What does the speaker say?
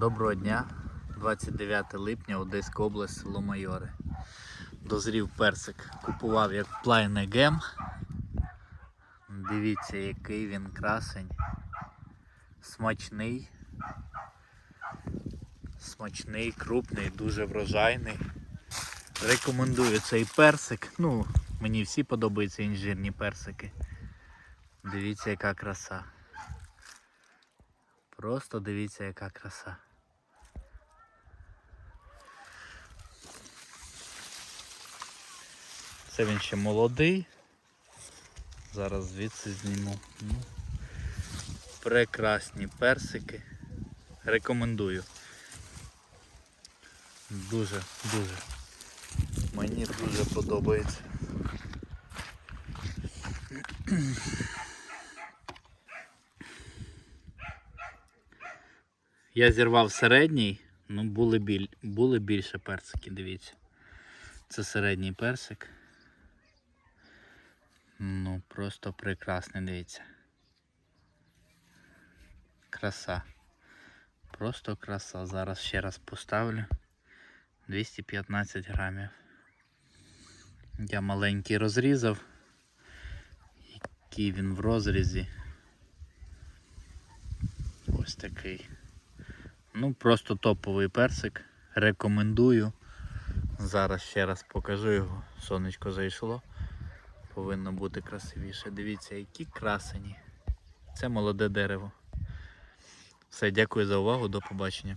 Доброго дня, 29 липня, Одеська область, село Майори. Дозрів персик. Купував як плайне гем. Дивіться, який він красень. Смачний. Смачний, крупний, дуже врожайний. Рекомендую цей персик. Ну, мені всі подобаються інжирні персики. Дивіться, яка краса. Просто дивіться, яка краса. Це він ще молодий. Зараз звідси зніму. Ну, прекрасні персики. Рекомендую. Дуже, дуже. Мені дуже подобається. Я зірвав середній, ну були, біль... були більше персики, дивіться. Це середній персик. Ну, просто прекрасний, дивіться. Краса. Просто краса. Зараз ще раз поставлю. 215 грамів. Я маленький розрізав. Який він в розрізі. Ось такий. Ну, просто топовий персик. Рекомендую. Зараз ще раз покажу його. Сонечко зайшло. Повинно бути красивіше. Дивіться, які красені. Це молоде дерево. Все, дякую за увагу, до побачення.